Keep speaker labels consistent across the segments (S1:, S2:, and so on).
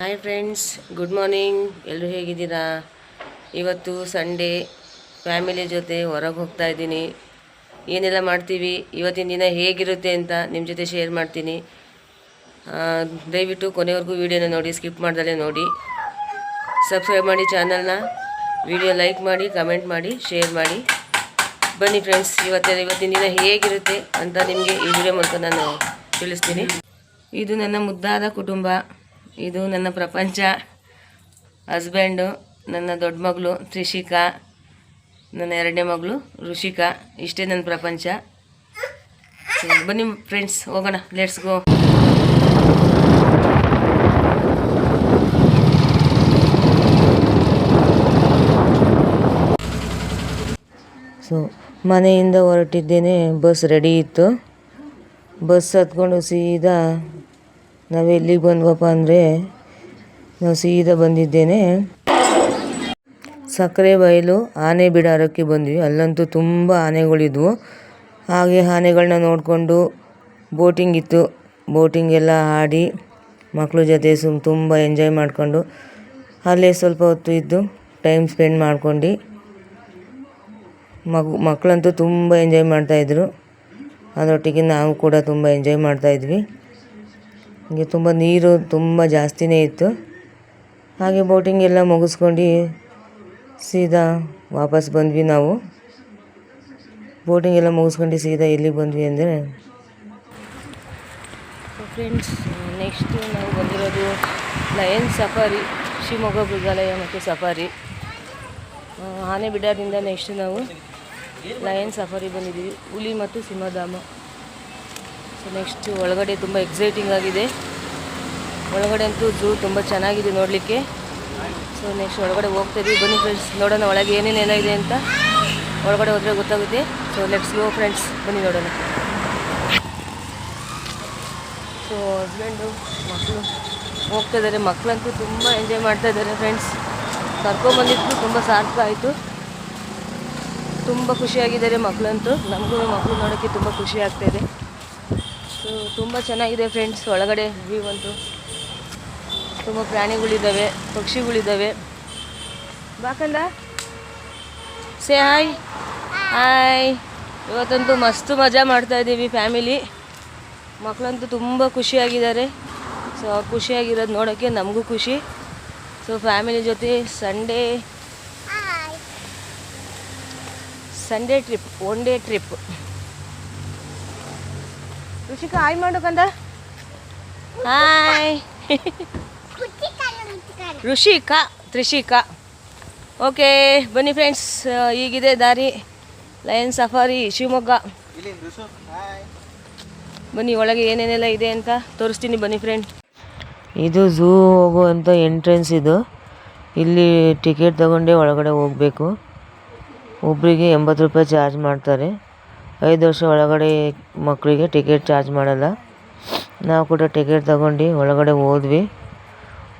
S1: Hi friends good morning ಎಲ್ಲರೂ ಹೇಗಿದ್ದೀರಾ? ಇವತ್ತು ಸಂಡೇ ಫ್ಯಾಮಿಲಿ ಜೊತೆ ಹೊರಗೆ ಹೋಗ್ತಾ ಇದ್ದೀನಿ. ಏನೆಲ್ಲ ಮಾಡ್ತೀವಿ? ಇವತ್ತಿನ ದಿನ ಹೇಗಿರುತ್ತೆ ಅಂತ ನಿಮ್ಮ ಜೊತೆ ಶೇರ್ ಮಾಡ್ತೀನಿ. ದಯವಿಟ್ಟು ಕೊನೆವರೆಗೂ ವೀಡಿಯೋನ ನೋಡಿ ಸ್ಕಿಪ್ ಮಾಡ್ದಲೇ ನೋಡಿ. ಸಬ್ಸ್ಕ್ರೈಬ್ ಮಾಡಿ ಚಾನಲ್ನ ವಿಡಿಯೋ ಲೈಕ್ ಮಾಡಿ ಕಮೆಂಟ್ ಮಾಡಿ ಶೇರ್ ಮಾಡಿ. ಬನ್ನಿ ಫ್ರೆಂಡ್ಸ್ ಇವತ್ತಿನ ಇವತ್ತಿನ ದಿನ ಹೇಗಿರುತ್ತೆ ಅಂತ ನಿಮಗೆ ಈ ವಿಡಿಯೋ ಮೂಲಕ ನಾನು ತಿಳಿಸ್ತೀನಿ. ಇದು ನನ್ನ ಮುದ್ದಾದ ಕುಟುಂಬ. ಇದು ನನ್ನ ಪ್ರಪಂಚ. ಹಸ್ಬೆಂಡು, ನನ್ನ ದೊಡ್ಡ ಮಗಳು ತ್ರಿಷಿಕಾ ನನ್ನ ಎರಡನೇ ಮಗಳು ಋಷಿಕಾ. ಇಷ್ಟೇ ನನ್ನ ಪ್ರಪಂಚ. ಬನ್ನಿ ಫ್ರೆಂಡ್ಸ್ ಹೋಗೋಣ. ಲೆಟ್ಸ್ ಗೋ ಸೊ ಮನೆಯಿಂದ ಹೊರಟಿದ್ದೇನೆ, ಬಸ್ ರೆಡಿ ಇತ್ತು. ಬಸ್ ಹತ್ಕೊಂಡು ಸೀದಾ ನಾವು ಎಲ್ಲಿಗೆ ಬಂದ್ವಪ್ಪ ಅಂದರೆ ನಾವು ಸೀದಾ ಬಂದಿದ್ದೇನೆ. ಸಕ್ಕರೆ ಬಯಲು ಆನೆ ಬಿಡಾರಕ್ಕೆ ಬಂದ್ವಿ. ಅಲ್ಲಂತೂ ತುಂಬ ಆನೆಗಳಿದ್ವು. ಹಾಗೆ ಆನೆಗಳನ್ನ ನೋಡಿಕೊಂಡು ಬೋಟಿಂಗ್ ಇತ್ತು. ಬೋಟಿಂಗ್ ಎಲ್ಲ ಆಡಿ ಮಕ್ಕಳ ಜೊತೆ ಸುಮ್ ತುಂಬ ಎಂಜಾಯ್ ಮಾಡಿಕೊಂಡು ಅಲ್ಲೇ ಸ್ವಲ್ಪ ಹೊತ್ತು ಇದ್ದು ಟೈಮ್ ಸ್ಪೆಂಡ್ ಮಾಡ್ಕೊಂಡು ಮಗು, ಮಕ್ಕಳಂತೂ ತುಂಬ ಎಂಜಾಯ್ ಮಾಡ್ತಾಯಿದ್ರು ಅದರೊಟ್ಟಿಗೆ ನಾವು ಕೂಡ ತುಂಬ ಎಂಜಾಯ್ ಮಾಡ್ತಾಯಿದ್ವಿ ಹೀಗೆ ತುಂಬ ನೀರು ತುಂಬ ಜಾಸ್ತಿನೇ ಇತ್ತು. ಹಾಗೆ ಬೋಟಿಂಗ್ ಎಲ್ಲ ಮುಗಿಸ್ಕೊಂಡು ಸೀದಾ ವಾಪಸ್ ಬಂದ್ವಿ ನಾವು. ಬೋಟಿಂಗ್ ಎಲ್ಲ ಮುಗಿಸ್ಕೊಂಡು ಸೀದಾ ಎಲ್ಲಿಗೆ ಬಂದ್ವಿ ಅಂದರೆ ಫ್ರೆಂಡ್ಸ್ ನೆಕ್ಸ್ಟ್ ನಾವು ಬಂದಿರೋದು ಲಯನ್ ಸಫಾರಿ ಶಿವಮೊಗ್ಗ ಮೃಗಾಲಯ ಮತ್ತು ಸಫಾರಿ ಆನೆ ನೆಕ್ಸ್ಟ್ ನಾವು ಲಯನ್ ಸಫಾರಿ ಬಂದಿದ್ದೀವಿ. ಹುಲಿ ಮತ್ತು ಸಿಂಹಧಾಮ. ಸೊ ನೆಕ್ಸ್ಟ್ ಒಳಗಡೆ ತುಂಬ ಎಕ್ಸೈಟಿಂಗ್ ಆಗಿದೆ. ಒಳಗಡೆ ಅಂತೂ ಝೂ ತುಂಬ ಚೆನ್ನಾಗಿದೆ ನೋಡಲಿಕ್ಕೆ. ಸೊ ನೆಕ್ಸ್ಟ್ ಒಳಗಡೆ ಹೋಗ್ತಾ ಇದ್ವಿ. ಬನ್ನಿ ಫ್ರೆಂಡ್ಸ್ ನೋಡೋಣ ಒಳಗೆ ಏನೇನೆಲ್ಲ ಇದೆ ಅಂತ. ಒಳಗಡೆ ಹೋದರೆ ಗೊತ್ತಾಗುತ್ತೆ. ಸೊ ಲೆಟ್ಸ್ ಗೋ ಫ್ರೆಂಡ್ಸ್ ಬನ್ನಿ ನೋಡೋಣ. ಸೊ ಹಸ್ಬೆಂಡು ಮಕ್ಕಳು ಹೋಗ್ತಾ ಇದ್ದಾರೆ. ಮಕ್ಕಳಂತೂ ತುಂಬ ಎಂಜಾಯ್ ಮಾಡ್ತಾ ಇದ್ದಾರೆ ಫ್ರೆಂಡ್ಸ್ ಕರ್ಕೊಂಬಂದಿದ್ದು ತುಂಬ ಸಾರ್ಥಕ ಆಯಿತು. ತುಂಬ ಖುಷಿಯಾಗಿದ್ದಾರೆ ಮಕ್ಕಳಂತೂ. ನಮಗೂ ಮಕ್ಕಳು ನೋಡೋಕ್ಕೆ ತುಂಬ ಖುಷಿ ಆಗ್ತಾ ಇದೆ. ಸೊ ತುಂಬ ಚೆನ್ನಾಗಿದೆ ಫ್ರೆಂಡ್ಸ್ ಒಳಗಡೆ ವ್ಯೂ ಅಂತೂ ತುಂಬ ಪ್ರಾಣಿಗಳಿದ್ದಾವೆ ಪಕ್ಷಿಗಳಿದ್ದಾವೆ ಬಾಕಂದ ಸೇ ಹಾಯ್ ಹಾಯ್ ಇವತ್ತಂತೂ ಮಸ್ತ್ ಮಜಾ ಮಾಡ್ತಾ ಇದ್ದೀವಿ ಫ್ಯಾಮಿಲಿ ಮಕ್ಕಳಂತೂ ತುಂಬ ಖುಷಿಯಾಗಿದ್ದಾರೆ. ಸೊ ಖುಷಿಯಾಗಿರೋದು ನೋಡೋಕ್ಕೆ ನಮಗೂ ಖುಷಿ. ಸೊ ಫ್ಯಾಮಿಲಿ ಜೊತೆ Sunday Sunday trip one day trip Rushika hi ಮಾಡೋಕಂದ hi. Rushika Trishika okay ಬನ್ನಿ ಫ್ರೆಂಡ್ಸ್ ಈಗಿದೆ ದಾರಿ ಲಯನ್ ಸಫಾರಿ ಶಿವಮೊಗ್ಗ. ಬನ್ನಿ ಒಳಗೆ ಏನೇನೆಲ್ಲ ಇದೆ ಅಂತ ತೋರಿಸ್ತೀನಿ ಬನ್ನಿ ಫ್ರೆಂಡ್. ಇದು ಝೂ ಹೋಗುವಂಥ ಎಂಟ್ರೆನ್ಸ್ ಇದು. ಇಲ್ಲಿ ಟಿಕೆಟ್ ತಗೊಂಡೇ ಒಳಗಡೆ ಹೋಗಬೇಕು. ಒಬ್ಬರಿಗೆ ಎಂಬತ್ತು ರೂಪಾಯಿ ಚಾರ್ಜ್ ಮಾಡ್ತಾರೆ. ಐದು ವರ್ಷ ಒಳಗಡೆ ಮಕ್ಕಳಿಗೆ ಟಿಕೆಟ್ ಚಾರ್ಜ್ ಮಾಡಲ್ಲ. ನಾವು ಕೂಡ ಟಿಕೆಟ್ ತಗೊಂಡು ಒಳಗಡೆ ಹೋದ್ವಿ.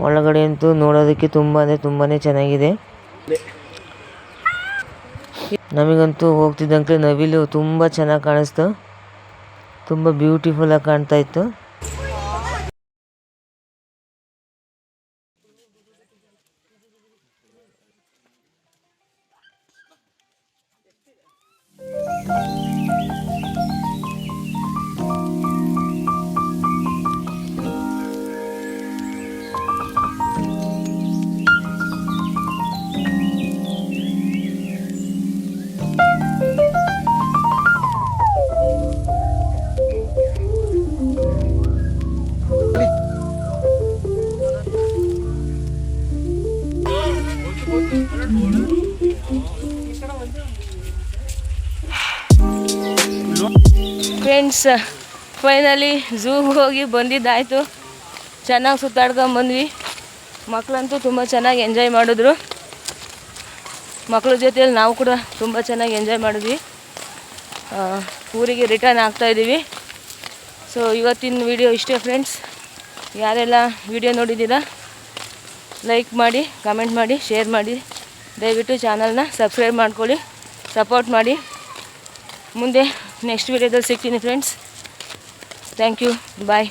S1: ಒಳಗಡೆ ಅಂತೂ ನೋಡೋದಕ್ಕೆ ತುಂಬ ಅಂದರೆ ತುಂಬಾ ಚೆನ್ನಾಗಿದೆ. ನಮಗಂತೂ ಹೋಗ್ತಿದ್ದಂಗೆ ನವಿಲು ತುಂಬ ಚೆನ್ನಾಗಿ ಕಾಣಿಸ್ತು. ತುಂಬ ಬ್ಯೂಟಿಫುಲ್ಲಾಗಿ ಕಾಣ್ತಾ ಇತ್ತು. ಫ್ರೆಂಡ್ಸ್ ಫೈನಲಿ ಝೂಗೆ ಹೋಗಿ ಬಂದಿದ್ದಾಯಿತು. ಚೆನ್ನಾಗಿ ಸುತ್ತಾಡ್ಕೊಂಡು ಬಂದ್ವಿ. ಮಕ್ಕಳಂತೂ ತುಂಬ ಚೆನ್ನಾಗಿ ಎಂಜಾಯ್ ಮಾಡಿದ್ರು. ಮಕ್ಕಳ ಜೊತೆಯಲ್ಲಿ ನಾವು ಕೂಡ ತುಂಬ ಚೆನ್ನಾಗಿ ಎಂಜಾಯ್ ಮಾಡಿದ್ವಿ. ಊರಿಗೆ ರಿಟರ್ನ್ ಆಗ್ತಾಯಿದ್ದೀವಿ ಸೊ ಇವತ್ತಿನ ವಿಡಿಯೋ ಇಷ್ಟೇ ಫ್ರೆಂಡ್ಸ್ ಯಾರೆಲ್ಲ ವಿಡಿಯೋ ನೋಡಿದ್ದೀರಾ ಲೈಕ್ ಮಾಡಿ ಕಮೆಂಟ್ ಮಾಡಿ ಶೇರ್ ಮಾಡಿ. ದಯವಿಟ್ಟು ಚಾನಲ್ನ ಸಬ್ಸ್ಕ್ರೈಬ್ ಮಾಡ್ಕೊಳ್ಳಿ ಸಪೋರ್ಟ್ ಮಾಡಿ. ಮುಂದೆ ನೆಕ್ಸ್ಟ್ ವಿಡಿಯೋದಲ್ಲಿ ಸಿಗ್ತೀನಿ ಫ್ರೆಂಡ್ಸ್ ಥ್ಯಾಂಕ್ ಯು ಬಾಯ್